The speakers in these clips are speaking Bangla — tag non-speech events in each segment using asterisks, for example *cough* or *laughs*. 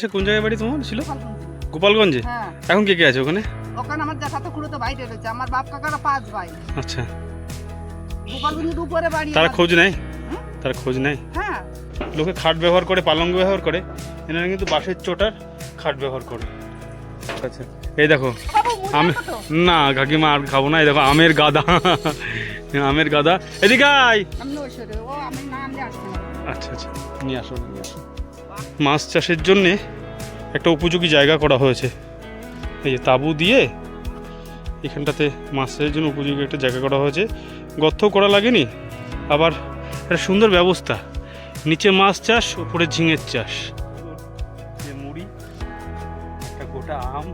সে কোন জায়গায় বাড়ি তোমার? ছিল? গোপালগঞ্জে? হ্যাঁ। এখন কে কে আছে ওখানে? ওখানে আমার জ্যাঠাতো খুঁড়ো তো বাইরে রয়েছে আমার বাপ কাকারা পাঁচ ভাই। আচ্ছা। গোপালগঞ্জের উপরে বাড়ি তারা খোঁজ নেয়? তারা খোঁজ নেয়? হ্যাঁ। লোকে খাট ব্যবহার করে পালঙ্ক ব্যবহার করে এনারা কিন্তু বাঁশের চোটার খাট ব্যবহার করে। আচ্ছা এই দেখো আমি না কাকিমা আর খাব না এই দেখো আমের গাদা। আমের গাদা। এদিকে আয়! আচ্ছা আচ্ছা নিয়ে আসো নিয়ে আসো। মাছ চাষের জন্যে একটা উপযোগী জায়গা করা হয়েছে। এই যে তাঁবু দিয়ে এখানটাতে মাছ চাষের জন্য উপযোগী একটা জায়গা করা হয়েছে। গর্ত করা লাগেনি, আবার একটা সুন্দর ব্যবস্থা। নিচে মাছ চাষ, উপরে ঝিঙের চাষ। যে মুড়ি, একটা গোটা আম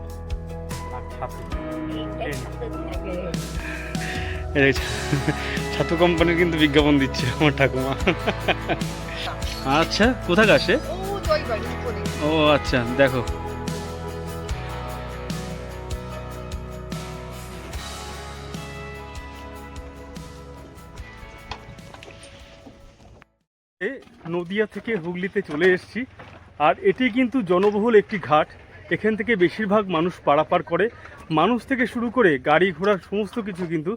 ছাতু। কোম্পানির কিন্তু বিজ্ঞাপন দিচ্ছে আমার ঠাকুমা। আচ্ছা কোথায় আসে ও বাড়ি উপরে ও আচ্ছা দেখো। এ নদিয়া থেকে হুগলিতে চলে এসেছি আর এটি কিন্তু জনবহুল একটি ঘাট। এখান থেকে বেশিরভাগ মানুষ পারাপার করে। মানুষ থেকে শুরু করে গাড়ি ঘোড়ার সমস্ত কিছু কিন্তু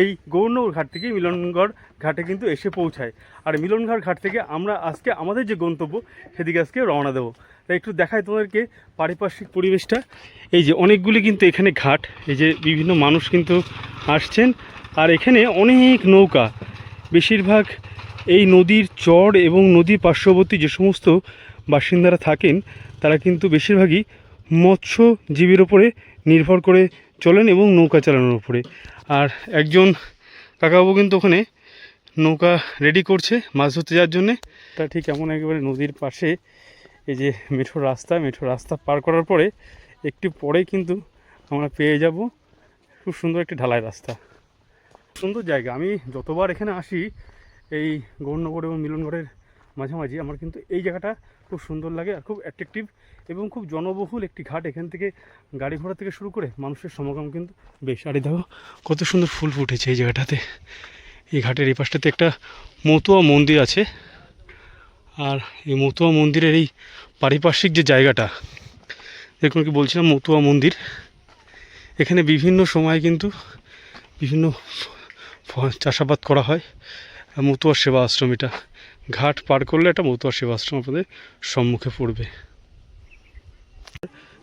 এই গৌরনগর ঘাট থেকে মিলনগড় ঘাটে কিন্তু এসে পৌঁছায়। আর মিলনগড় ঘাট থেকে আমরা আজকে আমাদের যে গন্তব্য, সেদিকে আজকে রওনা দেবো। তাই একটু দেখায় তোমাদেরকে পারিপার্শ্বিক পরিবেশটা। এই যে অনেকগুলি কিন্তু এখানে ঘাট, এই যে বিভিন্ন মানুষ কিন্তু আসছেন। আর এখানে অনেক নৌকা। বেশিরভাগ এই নদীর চর এবং নদীর পার্শ্ববর্তী যে সমস্ত বাসিন্দারা থাকেন, তারা কিন্তু বেশিরভাগই মৎস্যজীবীর ওপরে নির্ভর করে চলেন এবং নৌকা চালানোর উপরে। আর একজন কাকাবাবু কিন্তু ওখানে নৌকা রেডি করছে মাছ ধরতে যাওয়ার জন্যে। তা ঠিক এমন একেবারে নদীর পাশে এই যে মেঠো রাস্তা মেঠো রাস্তা পার করার পরে একটু পরে কিন্তু আমরা পেয়ে যাব খুব সুন্দর একটি ঢালাই রাস্তা। সুন্দর জায়গা। আমি যতবার এখানে আসি, এই গৌরনগর এবং মিলনগড়ের মাঝামাঝি, আমার কিন্তু এই জায়গাটা খুব সুন্দর লাগে আর খুব অ্যাট্রাকটিভ এবং খুব জনবহুল একটি ঘাট। এখান থেকে গাড়ি ঘোড়া থেকে শুরু করে মানুষের সমাগম কিন্তু বেশ। আর দেখো, কত সুন্দর ফুল ফুটেছে এই জায়গাটাতে। এই ঘাটের এই পাশটাতে একটা মতুয়া মন্দির আছে। আর এই মতুয়া মন্দিরের এই পারিপার্শ্বিক যে জায়গাটা, দেখুন কি বলছিলাম, মতুয়া মন্দির। এখানে বিভিন্ন সময় কিন্তু বিভিন্ন চাষাবাদ করা হয়। মতুয়া সেবা আশ্রম এটা। ঘাট পার করলে একটা মতুয়া সেবা আশ্রম আপনাদের সম্মুখে পড়বে।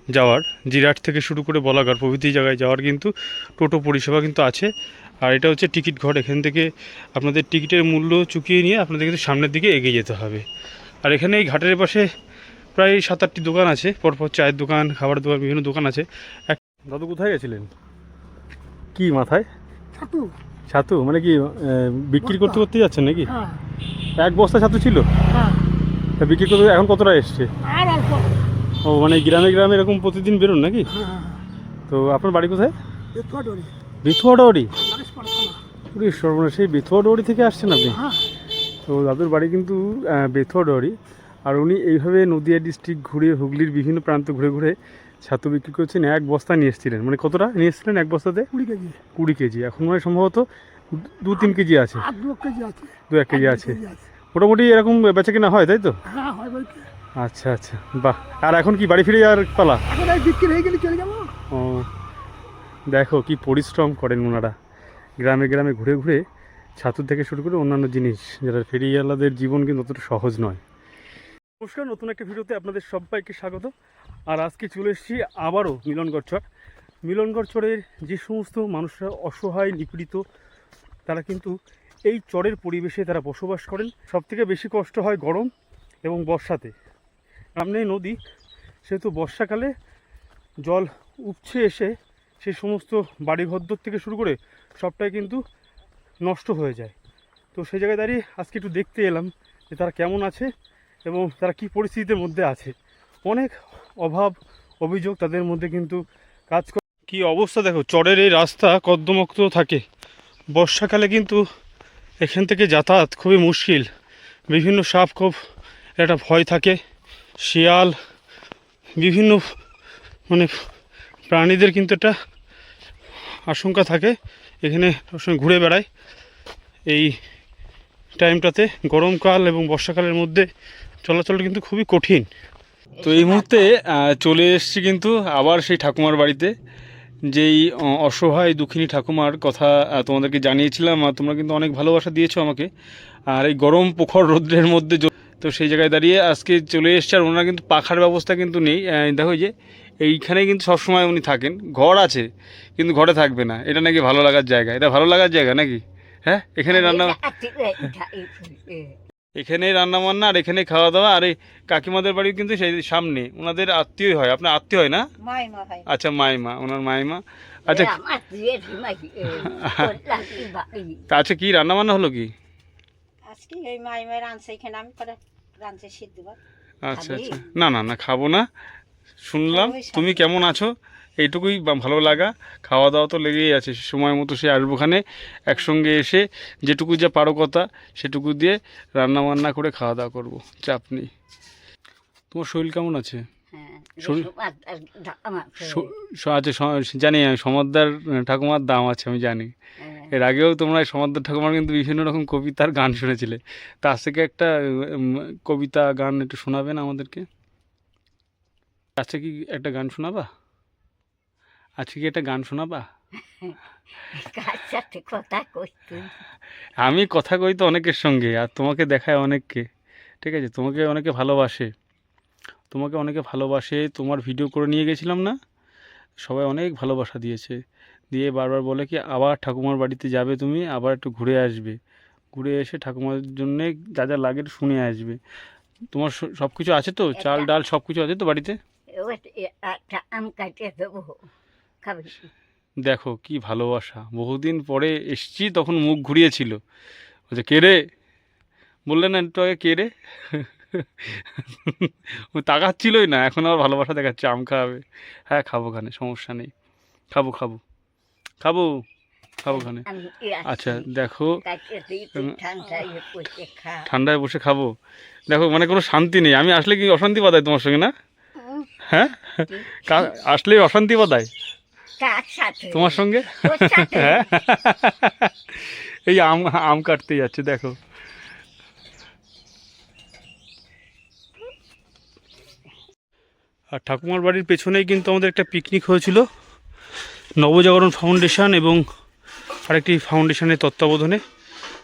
যাওয়ার জিরাট থেকে শুরু করে বলাগার প্রভৃতি জায়গায় যাওয়ার কিন্তু টোটো পরিষেবা কিন্তু আছে। আর এটা হচ্ছে টিকিট ঘর এখান থেকে আপনাদের টিকিটের মূল্য চুকিয়ে নিয়ে আপনাদের কিন্তু সামনের দিকে এগিয়ে যেতে হবে। আর এখানে এই ঘাটের পাশে প্রায় সাত আটটি দোকান আছে পরপর চায়ের দোকান খাবার দোকান বিভিন্ন দোকান আছে। এক দাদু কোথায় গেছিলেন? কি মাথায়? ছাতু। ছাতু? মানে কি বিক্রি করতে করতে যাচ্ছেন নাকি? হ্যাঁ। এক বস্তা ছাতু ছিল? হ্যাঁ। তা বিক্রি করতে এখন কতটা এসছে? আর অল্প। ও মানে গ্রামে গ্রামে এরকম প্রতিদিন বেরোন নাকি? হ্যাঁ তো আপনার বাড়ি কোথায়? নারেশ পুরী সর্বনা সেই থেকে আসছেন আপনি? হ্যাঁ। তো দাদুর বাড়ি কিন্তু আহ, বেথুয়াডাওয়ারি আর উনি এইভাবে নদিয়া ডিস্ট্রিক্ট ঘুরে হুগলির বিভিন্ন প্রান্ত ঘুরে ঘুরে ছাতু বিক্রি করছেন। এক বস্তা নিয়ে এসেছিলেন। মানে কতটা নিয়ে এসেছিলেন এক বস্তাতে? কুড়ি কেজি। কুড়ি কেজি। এখন মানে সম্ভবত দু- তিন কেজি আছে। আর দু কেজি আছে। দু এক কেজি আছে। মোটামুটি এরকম বেচা কিনা হয় তাই তো? হ্যাঁ হয় বলতে। আচ্ছা আচ্ছা বাহ। আর এখন কি বাড়ি ফিরে যাওয়ার পালা? এখন এই বিক্রি হয়ে গেলে চলে যাব। ও দেখো কি পরিশ্রম করেন ওনারা। গ্রামে গ্রামে ঘুরে ঘুরে ছাতুর থেকে শুরু করে অন্যান্য জিনিস যারা ফেরিওয়ালাদের জীবন কিন্তু অতটা সহজ নয়। নমস্কার নতুন একটা ভিডিওতে আপনাদের সবাইকে স্বাগত। আর আজকে চলে এসেছি আবারও মিলনগড় চর। মিলনগড় চরের যে সমস্ত মানুষরা অসহায় নিপীড়িত তারা কিন্তু এই চরের পরিবেশে তারা বসবাস করেন। সবথেকে বেশি কষ্ট হয় গরম এবং বর্ষাতে। সামনে নদী, সেহেতু বর্ষাকালে জল উপছে এসে সেই সমস্ত বাড়িঘরদর থেকে শুরু করে সবটাই কিন্তু নষ্ট হয়ে যায়। তো সেই জায়গায় দাঁড়িয়ে আজকে একটু দেখতে এলাম যে তারা কেমন আছে এবং তারা কী পরিস্থিতির মধ্যে আছে। অনেক অভাব, অভিযোগ তাদের মধ্যে কিন্তু কাজ কী অবস্থা দেখো? চরের এই রাস্তা কদ্দমক্ত থাকে। বর্ষাকালে কিন্তু এখান থেকে যাতায়াত খুবই মুশকিল। বিভিন্ন সাপ খুব একটা ভয় থাকে। শিয়াল, বিভিন্ন মানে প্রাণীদের কিন্তু একটা আশঙ্কা থাকে। এখানে সবসময় ঘুরে বেড়ায়। এই টাইমটাতে গরমকাল এবং বর্ষাকালের মধ্যে চলাচল কিন্তু খুবই কঠিন। তো এই মুহূর্তে চলে এসেছি কিন্তু আবার সেই ঠাকুমার বাড়িতে। যেই অসহায় দুঃখিনী ঠাকুমার কথা তোমাদেরকে জানিয়েছিলাম, আর তোমরা কিন্তু অনেক ভালোবাসা দিয়েছ আমাকে। আর এই গরম পোখর রৌদ্রের মধ্যে তো সেই জায়গায় দাঁড়িয়ে আজকে চলে এসছে, আর ওনার কিন্তু পাখার ব্যবস্থা কিন্তু নেই। দেখো যে, এইখানে কিন্তু সবসময় উনি থাকেন। ঘর আছে, কিন্তু ঘরে থাকবে না। এটা নাকি ভালো লাগার জায়গা? এটা ভালো লাগার জায়গা নাকি? হ্যাঁ এখানে রান্না এখানে রান্না বান্না আর এখানে খাওয়া দাওয়া আর এই কাকিমাদের বাড়ি কিন্তু সেই সামনে। ওনাদের আত্মীয় হয়। আপনার আত্মীয় হয় না? আচ্ছা মাইমা। ওনার মাইমা। আচ্ছা তা আচ্ছা কি রান্না বান্না হলো কি? আচ্ছা আচ্ছা। না না না খাব না। শুনলাম। তুমি কেমন আছো? এইটুকুই ভালো লাগা। খাওয়া দাওয়া তো লেগেই আছে সময় মতো সে আসব ওখানে একসঙ্গে এসে যেটুকু যা পারো কথা সেটুকু দিয়ে রান্না বান্না করে খাওয়া দাওয়া করব চাপ নেই। তোমার শরীর কেমন আছে? শরীর- স- স- আচ্ছা জানি আমি সমাদ্দার ঠাকুমার দাম আছে আমি জানি। এর আগেও তোমরা সমাদ্দার ঠাকুমার কিন্তু বিভিন্ন রকম কবিতার গান শুনেছিলে। তা আজ থেকে একটা কবিতা গান একটু শোনাবেন আমাদেরকে? আজকে কি একটা গান শোনাবা? আজকে কি একটা গান শোনাবা? কথা কইতে। আমি কথা কই তো অনেকের সঙ্গে আর তোমাকে দেখায় অনেককে ঠিক আছে? তোমাকে অনেকে ভালোবাসে। তোমাকে অনেকে ভালোবাসে তোমার ভিডিও করে নিয়ে গেছিলাম না? সবাই অনেক ভালোবাসা দিয়েছে। দিয়ে বারবার বলে কি আবার ঠাকুমার বাড়িতে যাবে তুমি আবার একটু ঘুরে আসবে। ঘুরে এসে ঠাকুমার জন্যে যা যা লাগে শুনে আসবে। তোমার সব কিছু আছে তো? চাল ডাল সব কিছু আছে তো বাড়িতে? আম কাটিয়ে দেবো। দেখো কি ভালোবাসা। বহুদিন পরে এসছি তখন মুখ ঘুরিয়েছিল। বলছে কে রে? বললেন না একটু আগে কে রে? ও তাকাচ্ছিলই না এখন আবার ভালোবাসা দেখাচ্ছে আম খাওয়াবে হ্যাঁ খাব খানে সমস্যা নেই। খাব খাব। খাব খাব খানে আচ্ছা দেখো ঠান্ডায় বসে খাব। দেখো মানে কোনো শান্তি নেই। আমি আসলে কি অশান্তি বাদায় তোমার সঙ্গে না? হ্যাঁ? আসলেই অশান্তি বাদায় কার সাথে তোমার সঙ্গে? সাথে। হ্যাঁ। এই আম আম কাটতে যাচ্ছে দেখো। আর ঠাকুমার বাড়ির পেছনেই কিন্তু আমাদের একটা পিকনিক হয়েছিল। নবজাগরণ ফাউন্ডেশন এবং আরেকটি ফাউন্ডেশনের তত্ত্বাবধানে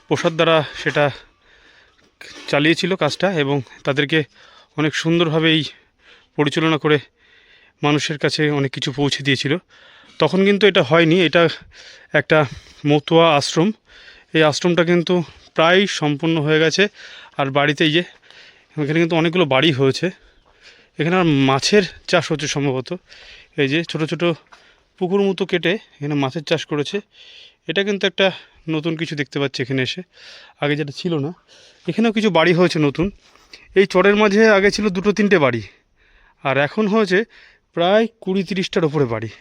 প্রসাদ দ্বারা সেটা চালিয়েছিল কাজটা এবং তাদেরকে অনেক সুন্দরভাবে এই পরিচালনা করে মানুষের কাছে অনেক কিছু পৌঁছে দিয়েছিল। তখন কিন্তু এটা হয়নি, এটা একটা মতুয়া আশ্রম। এই আশ্রমটা কিন্তু প্রায় সম্পূর্ণ হয়ে গেছে। আর বাড়িতে যে, এখানে কিন্তু অনেকগুলো বাড়ি হয়েছে। এখানে আর মাছের চাষ হচ্ছে সম্ভবত। এই যে ছোট ছোট পুকুর মতো কেটে এখানে মাছের চাষ করেছে। এটা কিন্তু একটা নতুন কিছু দেখতে পাচ্ছি এখানে এসে। আগে যেটা ছিল না, এখানেও কিছু বাড়ি হয়েছে নতুন। এই চরের মাঝে আগে ছিল দুটো তিনটে বাড়ি। আর এখন হয়েছে প্রায় কুড়ি তিরিশটার ওপরে বাড়ি।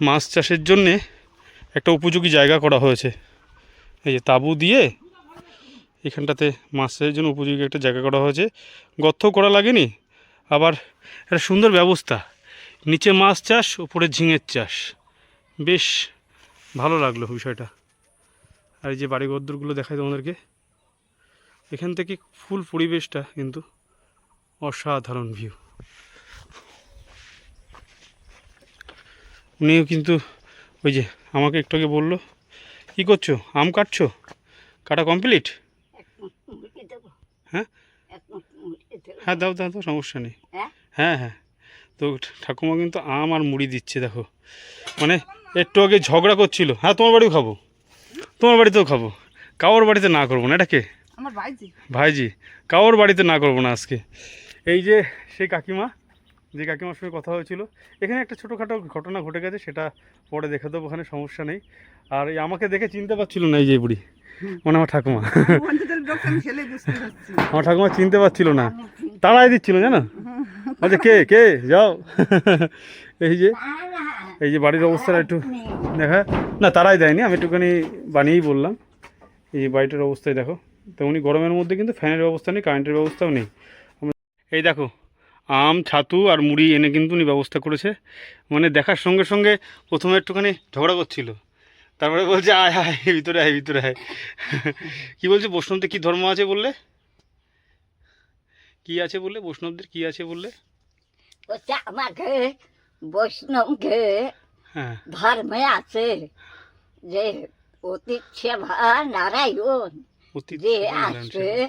মাছ চাষের জন্যে একটা উপযোগী জায়গা করা হয়েছে। এই যে তাঁবু দিয়ে এখানটাতে মাছ চাষের জন্য উপযোগী একটা জায়গা করা হয়েছে। গর্ত করা লাগেনি, আবার একটা সুন্দর ব্যবস্থা। নিচে মাছ চাষ, উপরে ঝিঙের চাষ। বেশ ভালো লাগল বিষয়টা। আর এই যে বাড়ি গদ্দরগুলো দেখায় তোমাদেরকে। এখান থেকে ফুল পরিবেশটা কিন্তু অসাধারণ ভিউ উনিও কিন্তু ওই যে আমাকে একটু আগে বলল কী করছ? আম কাটছো? কাটা কমপ্লিট হ্যাঁ? হ্যাঁ দাও দাও দাও সমস্যা নেই। হ্যাঁ? হ্যাঁ। তো ঠাকুমা কিন্তু আম আর মুড়ি দিচ্ছে দেখো। মানে একটু আগে ঝগড়া করছিল। হ্যাঁ তোমার বাড়িও খাব। তোমার বাড়িতেও খাব। কারোর বাড়িতে না করব না এটা কে? আমার ভাইজি। ভাইজি। কারোর বাড়িতে না করব না আজকে। এই যে সেই কাকিমা যে কাকিমার সঙ্গে কথা হয়েছিল। এখানে একটা ছোটোখাটো ঘটনা ঘটে গেছে সেটা পরে দেখে দেবো ওখানে সমস্যা নেই। আর এই আমাকে দেখে চিনতে পারছিল না এই যে বুড়ি। মানে আমার ঠাকুমা। *laughs* আমার ঠাকুমা চিনতে পারছিল না। তাড়াই দিচ্ছিল জানো? আচ্ছা কে কে? যাও। *laughs* এই যে এই যে বাড়ির অবস্থাটা একটু দেখা। না তারাই দেয়নি আমি একটুখানি বানিয়েই বললাম। এই যে বাড়িটার অবস্থায় দেখো। তো উনি গরমের মধ্যে কিন্তু ফ্যানের ব্যবস্থা নেই কারেন্টের ব্যবস্থাও নেই। এই দেখো আম ছাতু আর মুড়ি এনে কিন্তু উনি ব্যবস্থা করেছে। মানে দেখার সঙ্গে সঙ্গে প্রথমে একটুখানি ঝগড়া করছিল। তারপরে বলছে আয় আয় ভিতরে আয় ভিতরে আয়। কি বলছে বৈষ্ণবতে কী ধর্ম আছে বললে? কি আছে বললে? বৈষ্ণবদের কি আছে বললে? আমাকে বৈষ্ণবকে হ্যাঁ। ধর্মে আছে যে সেবা নারায়ণ যে আসবে।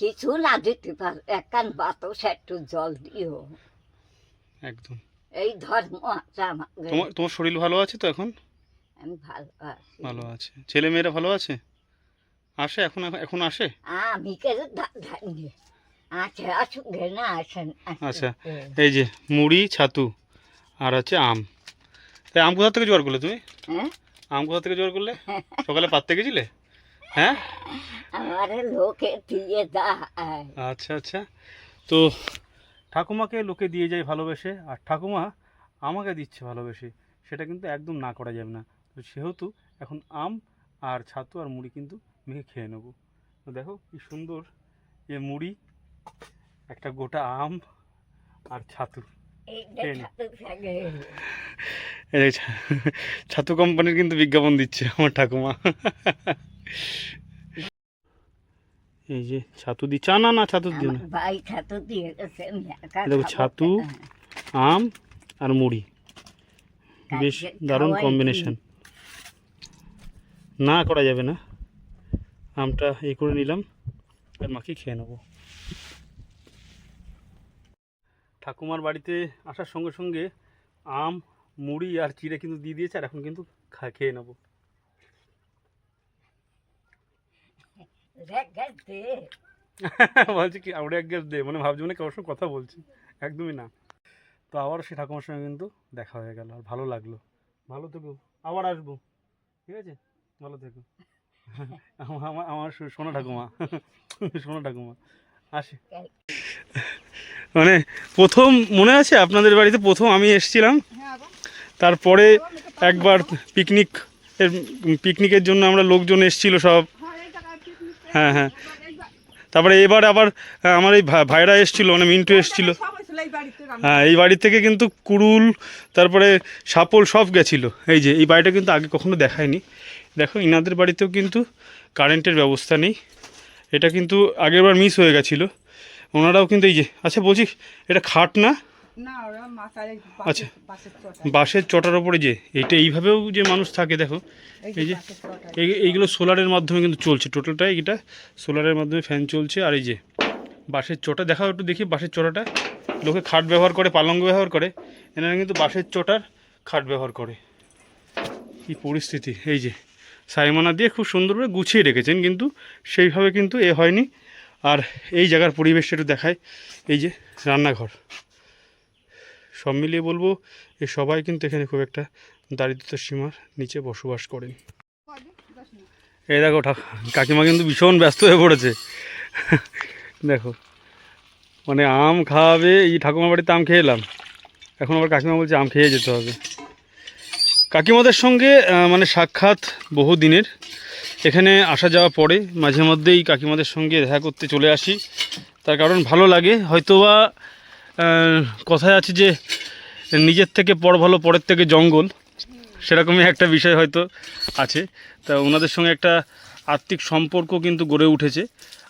কিছু না দিতে পার। একান বাতাস একটু জল দিও। একদম। এই ধর্ম আছে তোমার তোমার শরীর ভালো আছে তো এখন? আমি ভালো আছি। ভালো আছে। ছেলে মেয়েরা ভালো আছে? আসে এখন এখন আসে? আমি কে ধানি আছে আসুক গে না আসেন। আচ্ছা। এই যে মুড়ি ছাতু আর হচ্ছে আম। তাই আম কোথা থেকে জোগাড় করলে তুমি? হ্যাঁ? আম কোথা থেকে জোগাড় করলে? *laughs* সকালে পাততে গেছিলে? হ্যাঁ? আমার লোকে দিয়ে দেয়। আচ্ছা আচ্ছা। তো ঠাকুমাকে লোকে দিয়ে যায় ভালোবেসে আর ঠাকুমা আমাকে দিচ্ছে ভালোবেসে সেটা কিন্তু একদম না করা যাবে না। তো সেহেতু এখন আম আর ছাতু আর মুড়ি কিন্তু মেখে খেয়ে নেব। তো দেখো কি সুন্দর এ মুড়ি একটা গোটা আম আর ছাতু। এই ছাতু কোম্পানির কিন্তু বিজ্ঞাপন দিচ্ছে আমার ঠাকুমা। এই যে ছাতু দিচ্ছে না না ছাতু দিও না। ভাই ছাতু দিয়ে দেখো, ছাতু, আম আর মুড়ি। বেশ দারুণ কম্বিনেশন না। করা যাবে না। আমটা এই করে নিলাম আর মাকে খেয়ে নেব। ঠাকুমার বাড়িতে আসার সঙ্গে সঙ্গে আম মুড়ি আর চিড়ে কিন্তু দিয়ে দিয়েছে আর এখন কিন্তু খেয়ে নেব। *laughs* বলছি কি আমরা এক গ্যাস দে মানে ভাবছি মানে কারোর সঙ্গে কথা বলছি একদমই না। তো আবার সে ঠাকুমার সঙ্গে কিন্তু দেখা হয়ে গেল আর ভালো লাগল। ভালো থেকো আবার আসব ঠিক আছে? ভালো থেকো। *laughs* আমার আমার সোনা ঠাকুমা *laughs* সোনা ঠাকুমা আসি। মানে প্রথম মনে আছে? আপনাদের বাড়িতে প্রথম আমি এসেছিলাম। তারপরে একবার পিকনিক এর পিকনিকের জন্য আমরা লোকজন এসেছিল সব। হ্যাঁ হ্যাঁ তারপরে এবার আবার আমার এই ভাইরা এসেছিল মানে মিন্টু এসেছিল। হ্যাঁ এই বাড়ি থেকে কিন্তু কুড়ুল তারপরে সাপল সব গেছিল। এই যে এই বাড়িটা কিন্তু আগে কখনো দেখায়নি। দেখো ইনাদের বাড়িতেও কিন্তু কারেন্টের ব্যবস্থা নেই। এটা কিন্তু আগেরবার মিস হয়ে গেছিল। ওনারাও কিন্তু এই যে আচ্ছা বলছি এটা খাট না? না আচ্ছা। বাসের বাঁশের চটার ওপরে যে এটা এইভাবেও যে মানুষ থাকে দেখো এই যে এই এইগুলো সোলারের মাধ্যমে কিন্তু চলছে টোটালটাই এটা সোলারের মাধ্যমে ফ্যান চলছে আর এই যে বাঁশের চটা দেখাও একটু দেখি বাঁশের চটাটা। লোকে খাট ব্যবহার করে পালঙ্গ ব্যবহার করে এনারা কিন্তু বাঁশের চটার খাট ব্যবহার করে। কি পরিস্থিতি এই যে সাইমানা দিয়ে খুব সুন্দরভাবে গুছিয়ে রেখেছেন কিন্তু সেইভাবে কিন্তু এ হয়নি। আর এই জায়গার পরিবেশটা একটু দেখায় এই যে রান্নাঘর। সব মিলিয়ে বলব এই সবাই কিন্তু এখানে খুব একটা দারিদ্রতার সীমার নিচে বসবাস করেন। এই দেখো কাকিমা কিন্তু ভীষণ ব্যস্ত হয়ে পড়েছে। দেখো মানে আম খাওয়াবে এই ঠাকুমার বাড়িতে আম খেয়ে এলাম। এখন আবার কাকিমা বলছে আম খেয়ে যেতে হবে। কাকিমাদের সঙ্গে মানে সাক্ষাৎ বহু দিনের এখানে আসা যাওয়া পরে মাঝে মধ্যেই কাকিমাদের সঙ্গে দেখা করতে চলে আসি। তার কারণ ভালো লাগে। হয়তোবা কথায় আছে যে, নিজের থেকে পর ভালো, পরের থেকে জঙ্গল। সেরকমই একটা বিষয় হয়তো আছে। তা ওনাদের সঙ্গে একটা আত্মিক সম্পর্ক কিন্তু গড়ে উঠেছে।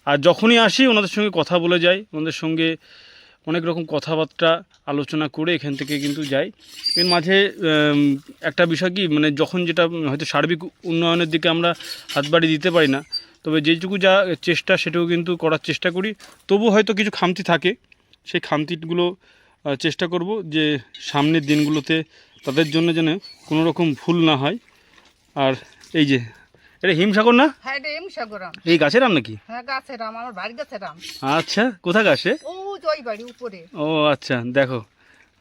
আর যখনই আসি, ওনাদের সঙ্গে কথা বলে যাই। ওনাদের সঙ্গে অনেক রকম কথাবার্তা আলোচনা করে এখান থেকে কিন্তু যাই। এর মাঝে একটা বিষয় কি মানে যখন যেটা হয়তো সার্বিক উন্নয়নের দিকে আমরা হাতবাড়ি দিতে পারি না, তবে যেটুকু যা চেষ্টা সেটুকু কিন্তু করার চেষ্টা করি। তবু হয়তো কিছু খামতি থাকে, সেই খামতিগুলো চেষ্টা করব যে সামনের দিনগুলোতে তাদের জন্য যেন কোনো রকম ভুল না হয়। আর এই যে এটা হিমসাগর না? হ্যাঁ এটা এম সাগরাম এই গাছের আম নাকি? হ্যাঁ গাছের আম আমার বাড়ি গাছের আম আচ্ছা কোথা গাছে ও জয় বাড়ি উপরে। ও আচ্ছা দেখো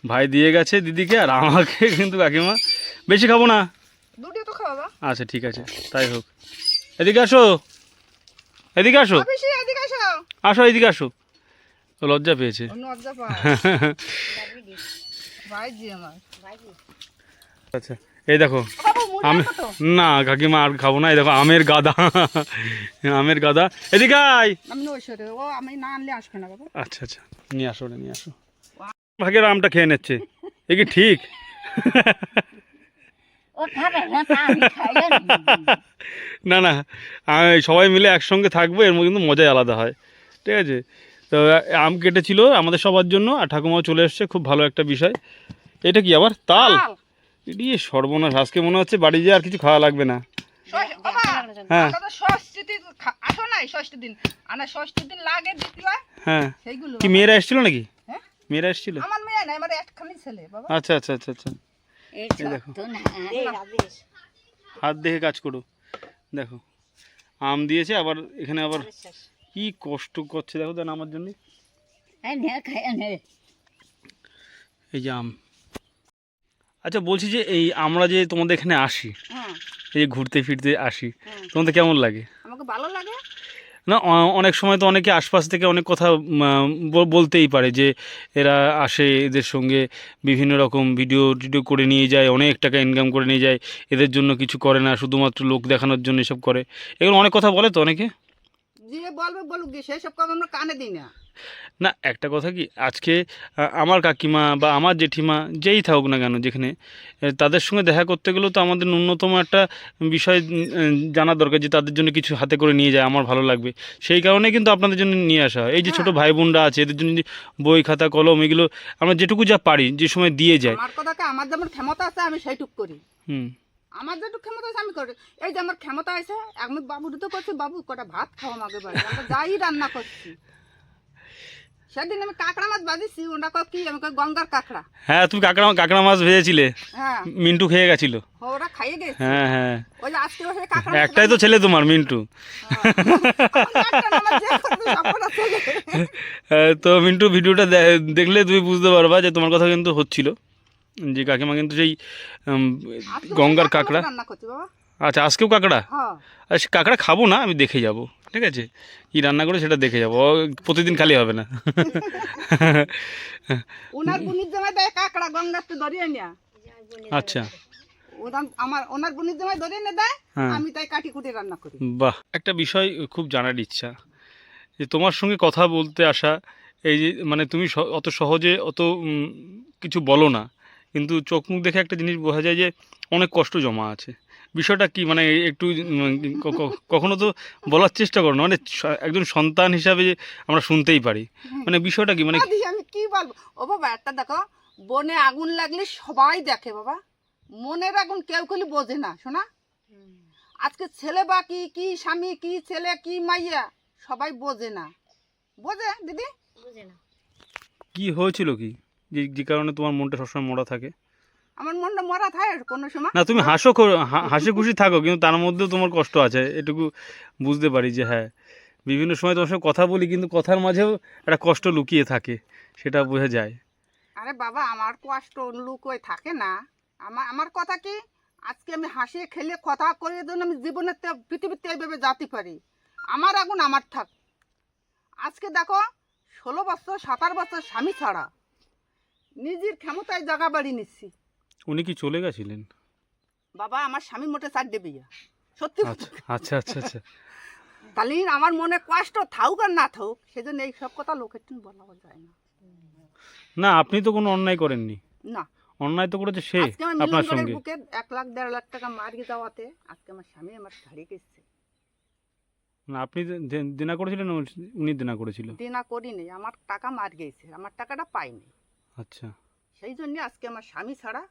ভাই দিয়ে গেছে দিদিকে আর আমাকে কিন্তু কাকিমা। বেশি খাব না? দুটো তো খাওয়া আচ্ছা ঠিক আছে তাই হোক। এদিকে আসো। এদিকে আসো। আসো। এদিকে আসো। ও লজ্জা পেয়েছে। *laughs* আচ্ছা। এই দেখো আমি না কাকিমা আর খাব না এই দেখো আমের গাদা। আমের গাদা। এদিকে আয়। আচ্ছা আচ্ছা নিয়ে আসো নিয়ে আসো। ভাগের আমটা খেয়ে নিচ্ছে। এ কি ঠিক? না নিই। না না আমি সবাই মিলে একসঙ্গে থাকব এর মধ্যে কিন্তু মজাই আলাদা হয়। ঠিক আছে? তো আম কেটেছিল আমাদের সবার জন্য আর ঠাকুমাও চলে এসছে খুব ভালো একটা বিষয়। এটা কি আবার? তাল। ইয়ে সর্বনাশ। আজকে মনে হচ্ছে বাড়ি যেয়ে আর কিছু খাওয়া লাগবে না। হ্যাঁ। হ্যাঁ। কি মেয়েরা এসেছিল নাকি? হ্যাঁ? মেয়েরা এসেছিল? আমার মেয়ে নাই আমার একখানি ছেলে বাবা। আচ্ছা আচ্ছা আচ্ছা আচ্ছা। দেখো। ছোট্ট না। এই রাবিশ হাত দেখে কাজ করো। দেখো। আম দিয়েছে আবার এখানে আবার কি কষ্ট করছে দেখো দেন আমার জন্য। এই যে আম। আচ্ছা বলছি যে এই আমরা যে তোমাদের এখানে আসি এই যে ঘুরতে ফিরতে আসি তোমাদের কেমন লাগে? আমাকে ভালো লাগে। না অনেক সময় তো অনেকে আশপাশ থেকে অনেক কথা বলতেই পারে যে এরা আসে এদের সঙ্গে বিভিন্ন রকম ভিডিও টিডিও করে নিয়ে যায় অনেক টাকা ইনকাম করে নিয়ে যায় এদের জন্য কিছু করে না শুধুমাত্র লোক দেখানোর জন্য এসব করে। এগুলো অনেক কথা বলে তো অনেকে? যে বলবে বলুক গিয়ে সেসব কাম আমরা কানে দিই না। না একটা কথা কি আজকে আমার কাকিমা বা আমার জেঠিমা যেই থাকুক না কেন যেখানে তাদের সঙ্গে দেখা করতে গেলেও তো আমাদের ন্যূনতম একটা বিষয় জানা দরকার যে তাদের জন্য কিছু হাতে করে নিয়ে যায় আমার ভালো লাগবে। সেই কারণে কিন্তু আপনাদের জন্য নিয়ে আসা হয়। এই যে ছোটো ভাই বোনরা আছে এদের জন্য বই খাতা কলম এগুলো আমরা যেটুকু যা পারি যে সময় দিয়ে যায়। আমার কথাকে আমার যেমন ক্ষমতা আছে আমি সেইটুক করি। হুম। আমার যেটুকু ক্ষমতা আছে আমি করি। এই যে আমার ক্ষমতা আছে আমি বাবুর তো করছি বাবু কটা ভাত খাওয়া আমাকে বাড়ি আমরা যাই রান্না করছি। সেদিন আমি কাঁকড়া মাছ বাজিছি ওটা কয় কি? আমি কই গঙ্গার কাঁকড়া। হ্যাঁ তুমি কাঁকড়া কাঁকড়া মাছ ভেজেছিলে? হ্যাঁ। মিন্টু খেয়ে গেছিল। ওরা খাইয়ে গেছে। হ্যাঁ হ্যাঁ। ওই আজকে বসে কাঁকড়া একটাই তো ছেলে তোমার মিন্টু। আমার একটা না, আমার যে করছে সবকটা ছেলে। হ্যাঁ, তো মিন্টু ভিডিওটা দেখলে তুমি বুঝতে পারবা যে তোমার কথা কিন্তু হচ্ছিল। যে কাকিমা কিন্তু সেই গঙ্গার কাঁকড়া। আচ্ছা আজকেও কাঁকড়া? হ্যাঁ। আর সে কাঁকড়া খাব না আমি দেখে যাব ঠিক আছে? কি রান্না করে সেটা দেখে যাব প্রতিদিন খালি হবে না। *laughs* ওনার বুনির জমায় দেয় কাঁকড়া গঙ্গার তো ধরিয়ে নিয়া আচ্ছা। আমার ওনার বুনির জমায় ধরিয়ে নিয়ে দেয় হ্যাঁ। আমি তাই কাটি কুটি রান্না করি। বাহ একটা বিষয় খুব জানার ইচ্ছা যে তোমার সঙ্গে কথা বলতে আসা এই যে মানে তুমি অত সহজে অত কিছু বলো না কিন্তু চোখ মুখ দেখে একটা জিনিস বোঝা যায় যে অনেক কষ্ট জমা আছে। বিষয়টা কি? মানে একটু কখনো তো বলার চেষ্টা করো না। মানে একজন সন্তান হিসাবে যে আমরা শুনতেই পারি। মানে বিষয়টা কি? মানে আমি কি বলব? ও বাবা একটা দেখো বনে আগুন লাগলে সবাই দেখে বাবা। মনের আগুন কেউ কেউ বোঝে না শোনা? আজকে ছেলে বা কি কি স্বামী কি ছেলে কি মাইয়া সবাই বোঝে না। বোঝে দিদি? বোঝে না। কি হয়েছিল কি? যে যে কারণে তোমার মনটা সবসময় মরা থাকে? আমার মনটা মরা থাকে কোনো সময়। না তুমি হাসো *laughs* হাসি খুশি থাকো কিন্তু তার মধ্যেও তোমার কষ্ট আছে এটুকু বুঝতে পারি যে হ্যাঁ বিভিন্ন সময় তোমার সঙ্গে কথা বলি কিন্তু কথার মাঝেও একটা কষ্ট লুকিয়ে থাকে সেটা বোঝা যায়। আরে বাবা আমার কষ্ট লুক ওই থাকে না। আমার আমার কথা কি? আজকে আমি হাসিয়ে খেলে কথা করে জন্য আমি জীবনের পৃথিবীতে এইভাবে যেতে পারি। আমার আগুন আমার থাক। আজকে দেখো ষোলো বছর সাতার বছর স্বামী ছাড়া। নিজের ক্ষমতায় জায়গা বাড়ি নিচ্ছি। উনি কি চলে গেছিলেন? বাবা আমার স্বামী মোটে চার দেবে সত্যি আচ্ছা আচ্ছা আচ্ছা আচ্ছা। তাহলে আমার মনে কষ্ট থাকুক আর না থাকুক সেজন্য এই সব কথা লোকের টুন বলা যায় না। না আপনি তো কোনো অন্যায় করেননি। না। অন্যায় তো করেছে সে আমার আপনার সঙ্গে। বুকে এক লাখ দেড় লাখ টাকা মারিয়ে যাওয়াতে আজকে আমার স্বামী আমার ছাড়িয়ে গেছে। না আপনি দেনা করেছিলেন উনি- উনি দেনা করেছিল? দেনা করিনি আমার টাকা মার গেছে আমার টাকাটা পাইনি। আচ্ছা। সেই জন্য আজকে আমার স্বামী ছাড়া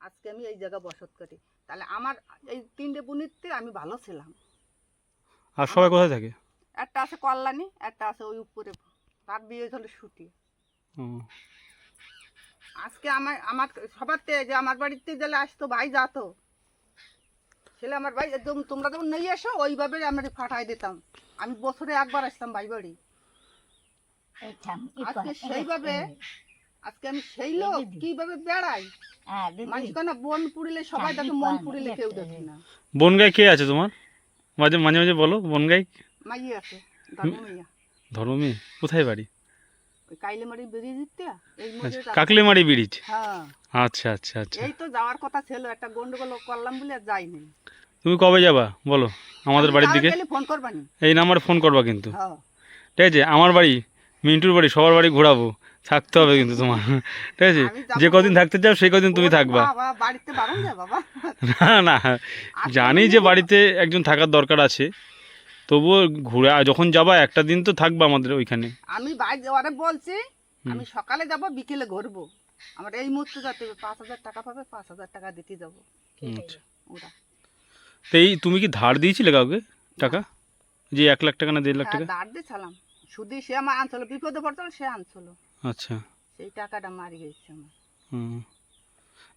আজকে আমি এই জায়গা বসত করি তাহলে আমার এই তিনটে বুনিতে আমি ভালো ছিলাম। আর সবাই কোথায় থাকে? একটা আছে কল্যাণী একটা আছে ওই উপরে। তার বিয়ে হলো ছুটি আজকে আমার আমার সবার যে আমার বাড়িতে গেলে আসতো ভাই যাতো। ছেলে আমার ভাই একদম তোমরা যখন নিয়ে এসো ওইভাবে আমরা ফাটাই দিতাম। আমি বছরে একবার আসতাম ভাই বাড়ি। এই থাম, এই আজকে সেইভাবে আজকে আমি সেই লোক কীভাবে বেড়াই? হ্যাঁ, মানুষ কেন বন পুড়িলে সবাই দেখে মন পুড়িলে কেউ দেখে না। কে আছে তোমার? মাঝে মাঝে মাঝে বলো বনগাই মাইয়ে আছে ধর্ম মাইয়া কোথায় বাড়ি? কাইলেমারি আচ্ছা কাকলেমারি ব্রিজ? হ্যাঁ। আচ্ছা আচ্ছা আচ্ছা। এই তো যাওয়ার কথা ছিল একটা গন্ডগোল করলাম বলে যাইনি। তুমি কবে যাবা? বলো আমাদের বাড়ির দিকে। ফোন এই নাম্বারে ফোন করবা কিন্তু। হ্যাঁ। ঠিক আছে আমার বাড়ি মিন্টুর বাড়ি সবার বাড়ি ঘোরাবো। থাকতে হবে কিন্তু তোমার ঠিক আছে? যে কদিন থাকতে চাও সেই কদিন তুমি থাকবা। না না জানি যে বাড়িতে একজন থাকার দরকার আছে। তবুও ঘুরে যখন যাবা একটা দিন তো থাকবা আমাদের ওইখানে। আমি যাওয়ারে বলছি আমি সকালে যাব বিকেলে ঘুরবো। আমার এই মুহূর্তে যাতে পাঁচ হাজার টাকা পাবে পাঁচ হাজার টাকা দিতে যাব। আচ্ছা। ওরা। তো এই তুমি কি ধার দিয়েছিলে কাউকে টাকা? যে এক লাখ টাকা না দেড় লাখ হ্যাঁ টাকা? দাঁড় দিয়েছিলাম। শুধু সে আমার আনছিল বিপদে পড়ছিল সে আনছিল। আচ্ছা। সেই টাকাটা মারি গেছে আমার। হুম।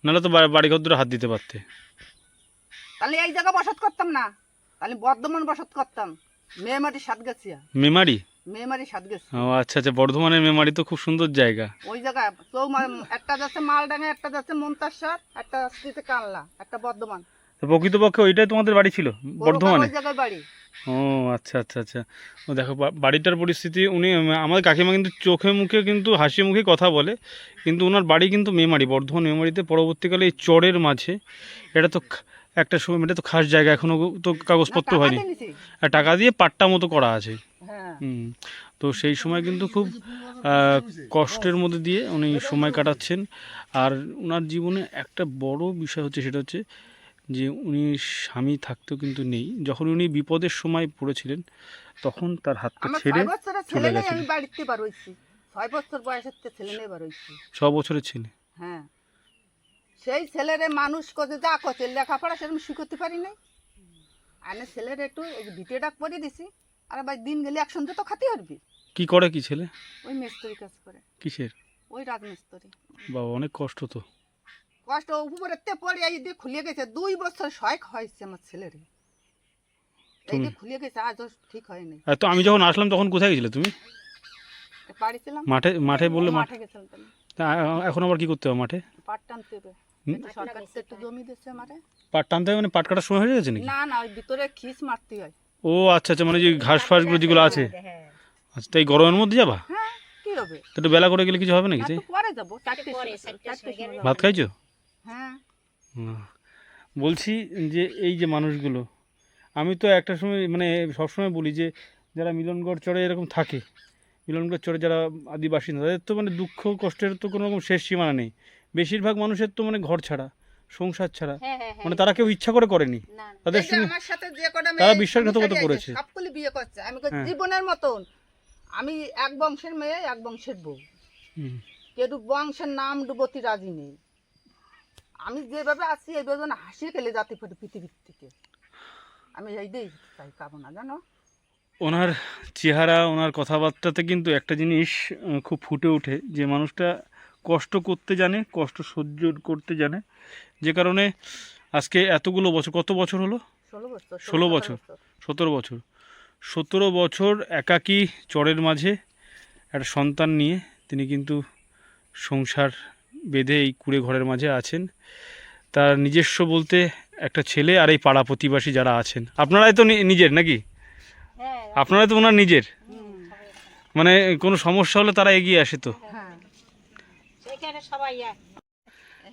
নাহলে তো বাড়ি ঘর হাত দিতে পারতে। তাহলে এই জায়গা বসত করতাম না। তাহলে বর্ধমান বসত করতাম। মেয়েমারি সাত গেছি মেমারি? মেয়েমারি সাত গেছি। ও আচ্ছা আচ্ছা বর্ধমানের মেমারি তো খুব সুন্দর জায়গা। ওই জায়গায় তো একটা যাচ্ছে মালডাঙ্গা একটা যাচ্ছে মন্তাসর একটা যাচ্ছে কানলা একটা বর্ধমান। প্রকৃতপক্ষে ওইটাই তোমাদের বাড়ি ছিল বর্ধমানে ওই জায়গায় বাড়ি। ও আচ্ছা আচ্ছা আচ্ছা। ও দেখো বাড়িটার পরিস্থিতি উনি আমাদের কাকিমা কিন্তু চোখে মুখে কিন্তু হাসি মুখে কথা বলে কিন্তু ওনার বাড়ি কিন্তু মেমারি বর্ধমান মেমারিতে পরবর্তীকালে এই চরের মাঝে। এটা তো একটা সময় এটা তো খাস জায়গা এখনও তো কাগজপত্র হয়নি। আর টাকা দিয়ে পাট্টা মতো করা আছে। হ্যাঁ। হুম তো সেই সময় কিন্তু খুব কষ্টের মধ্যে দিয়ে উনি সময় কাটাচ্ছেন। আর ওনার জীবনে একটা বড় বিষয় হচ্ছে সেটা হচ্ছে যে উনি স্বামী থাকতেও কিন্তু নেই। যখন উনি বিপদের সময় পড়েছিলেন তখন তার হাতটা ছেড়ে চলে। আমি বাড়িতে বার হয়েছি ছয় বছর বয়সের ছেলে নেই বার ছ বছরের ছেলে। হ্যাঁ। সেই ছেলেরে মানুষ করছে যা করছে লেখাপড়া সেরকম শিখতে পারি নাই। আনে ছেলের একটু ভিটে ডাক পরিয়ে দিছি। আর ভাই দিন গেলে একসঙ্গে তো খাতে পারবি কি করে কি ছেলে? ওই মিস্ত্রি কাজ করে। কিসের? ওই রাজমিস্ত্রি। বাবা অনেক কষ্ট তো। কষ্ট উপরে তে পড়ে এই দিয়ে খুলিয়ে গেছে দুই বছর শয়েক হয়েছে আমার ছেলের। এই তুমি- যে খুলিয়ে গেছে আজও ঠিক হয়নি। আর তো আমি যখন আসলাম তখন কোথায় গেছিলে তুমি? বাড়ি ছিলাম মাঠে মাঠে বললে মাঠে গেছিলাম তুমি তা, এখন আবার কি করতে হবে মাঠে? পাট টানতে হবে। হুম? সরকার থেকে একটু জমি দিচ্ছে আমারে পাট টানতে হবে মানে পাট কাটার সময় হয়ে গেছে নাকি? না না ওই ভিতরে খিস মারতে হয়। ও আচ্ছা আচ্ছা মানে যে ঘাস ফাসগুলো যেগুলো আছে। হ্যাঁ। আচ্ছা তাই গরমের মধ্যে যাবা? হ্যাঁ কি হবে? তো বেলা করে গেলে কিছু হবে নাকি পরে যাব। ভাত খাইছো? হ্যাঁ বলছি যে এই যে মানুষগুলো আমি তো একটা সময় মানে সবসময় বলি যে যারা মিলনগড় চড়ে এরকম থাকে মিলনগড় চড়ে যারা আদিবাসী তাদের তো মানে দুঃখ কষ্টের তো কোনো রকম শেষ সীমানা নেই বেশিরভাগ মানুষের তো মানে ঘর ছাড়া সংসার ছাড়া হ্যাঁ হ্যাঁ হ্যাঁ মানে তারা কেউ ইচ্ছা করে করেনি। তাদের তারা বিশ্বাসঘাতকতা করেছে। সবগুলি বিয়ে করছে আমি। জীবনের মতন আমি এক বংশের মেয়ে এক বংশের বউ। কেটু বংশের নাম ডুবতি রাজি নেই আমি যেভাবে আছি এইভাবে যেন হাসিয়ে খেলে যাতে পারি পৃথিবীর থেকে। আমি এইটাই চাই না জানো? ওনার চেহারা ওনার কথাবার্তাতে কিন্তু একটা জিনিস খুব ফুটে ওঠে যে মানুষটা কষ্ট করতে জানে কষ্ট সহ্য করতে জানে। যে কারণে আজকে এতগুলো বছর কত বছর হলো? ষোলো বছর। সতেরো বছর। সতেরো বছর একাকী চরের মাঝে একটা সন্তান নিয়ে তিনি কিন্তু সংসার বেঁধে এই কুড়ে ঘরের মাঝে আছেন। তার নিজস্ব বলতে একটা ছেলে আর এই পাড়া প্রতিবাসী যারা আছেন। আপনারাই তো নিজের নাকি? হ্যাঁ। আপনারাই তো ওনার নিজের? মানে কোনো সমস্যা হলে তারা এগিয়ে আসে তো? হ্যাঁ।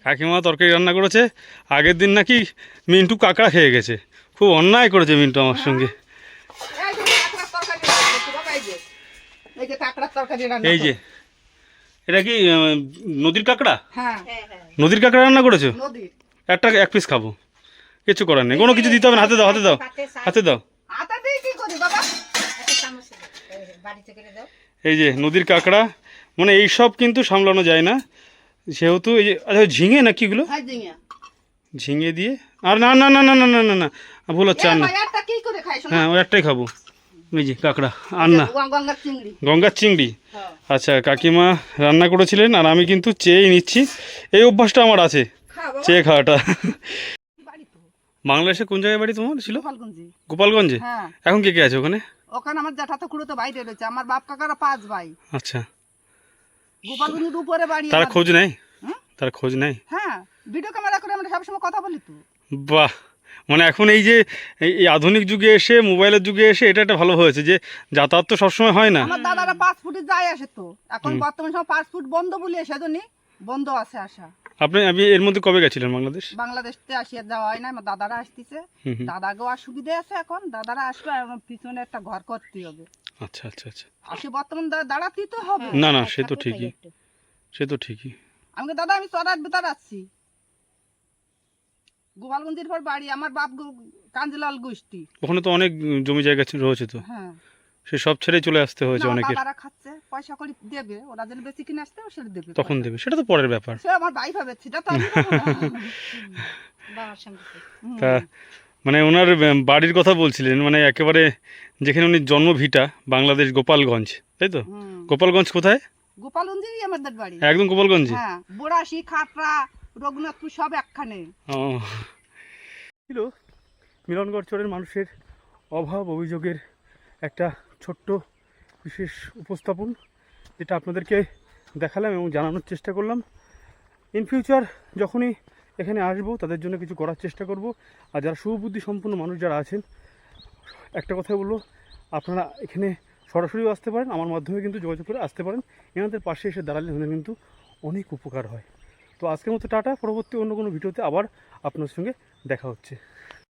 কাকিমা তরকারি রান্না করেছে। আগের দিন নাকি মিন্টু কাঁকড়া খেয়ে গেছে। খুব অন্যায় করেছে মিন্টু আমার সঙ্গে। এই যে এটা কি নদীর কাঁকড়া? হ্যাঁ। হ্যাঁ হ্যাঁ। নদীর কাঁকড়া রান্না করেছ? নদীর। একটা এক পিস খাব। কিছু করার নেই। কোনো কিছু দিতে হবে না। হাতে দাও হাতে দাও। হাতে দাও। আটা দিয়ে কি করি বাবা? একটা চামচ দাও। এই যে বাড়িতে করে দাও। এই যে নদীর কাঁকড়া। মানে এই সব কিন্তু সামলানো যায় না। যেহেতু এই যে আচ্ছা ঝিঙে না কিগুলো হ্যাঁ ঝিঙে। দিয়ে। আর না না না না না না না না। ভুল হচ্ছে আর না। একটা কি করে খাই শোনা? হ্যাঁ ওই একটাই খাব। এই যে কাঁকড়া আর না গঙ্গার চিংড়ি। হ্যাঁ। আচ্ছা কাকিমা রান্না করেছিলেন আর আমি কিন্তু চেয়ে নিচ্ছি। এই অভ্যাসটা আমার আছে। চেয়ে খাওয়াটা। বাংলাদেশে কোন জায়গায় বাড়ি তোমার ছিল? গোপালগঞ্জে। হ্যাঁ। এখন কে কে আছে ওখানে? ওখানে আমার জ্যাঠা তো খুঁড়ো তো বাইরে রয়েছে আমার বাপ কাকারা পাঁচ ভাই। আচ্ছা। গোপালগঞ্জের উপরে বাড়ি তারা খোঁজ হুম? তারা খোঁজ নেয়? হ্যাঁ ভিডিও ক্যামেরা করে আমরা সবসময় কথা বলি তো। বাহ! মানে এখন এই যে এই আধুনিক যুগে এসে মোবাইলের যুগে এসে এটা একটা ভালো হয়েছে যে যাতায়াত তো সবসময় হয় না। আমার দাদারা পাঁচ ফুটে যায় আসে তো। এখন বর্তমান সময় পাঁচ ফুট বন্ধ বলে সেজন্যই বন্ধ আছে আসা। আপনি আমি এর মধ্যে কবে গেছিলেন বাংলাদেশ? বাংলাদেশতে আসিয়া যাওয়া হয় না আমার দাদারা আসতেছে। দাদাকেও আর সুবিধা আছে এখন। দাদারা আসবে আমার পিছনে একটা ঘর করতে হবে। আচ্ছা আচ্ছা আচ্ছা। আসে বর্তমান দাঁড়াতেই তো হবে। না না সে তো ঠিকই। সে তো ঠিকই। আমাকে দাদা আমি চড়ার ভিতর আসছি গোপালগঞ্জের পর বাড়ি আমার বাপ কাঞ্জিলাল গোষ্ঠী। ওখানে তো অনেক জমি জায়গা ছিল- রয়েছে তো। হ্যাঁ। সে সব ছেড়ে চলে আসতে হয়েছে না, অনেকের। বাবারা খাচ্ছে পয়সা করে দেবে ওরা যদি বেশি কিনে আসতে সেটা দেবে তখন দেবে সেটা তো পরের ব্যাপার। সে আমার ভাই ভাবে সেটা তো। তা। মানে ওনার বাড়ির কথা বলছিলেন মানে একেবারে যেখানে উনি জন্মভিটা বাংলাদেশ গোপালগঞ্জ তাই তো? গোপালগঞ্জ কোথায়? গোপালগঞ্জেরই আমাদের বাড়ি। একদম গোপালগঞ্জে? হ্যাঁ বোরাশি খাটরা রঘুনাথপুর সব একখানে। ছিল মিলনগড় চরের মানুষের অভাব অভিযোগের একটা ছোট্ট বিশেষ উপস্থাপন, যেটা আপনাদেরকে দেখালাম এবং জানানোর চেষ্টা করলাম। ইন ফিউচার যখনই এখানে আসব, তাদের জন্য কিছু করার চেষ্টা করব। আর যারা সুবুদ্ধি সম্পন্ন মানুষ যারা আছেন, একটা কথা বলব, আপনারা এখানে সরাসরিও আসতে পারেন, আমার মাধ্যমে কিন্তু যোগাযোগ করে আসতে পারেন। এনাদের পাশে এসে দাঁড়ালে কিন্তু অনেক উপকার হয়। তো আজকের মতো টাটা পরবর্তী অন্য কোনো ভিডিওতে আবার আপনার সঙ্গে দেখা হচ্ছে।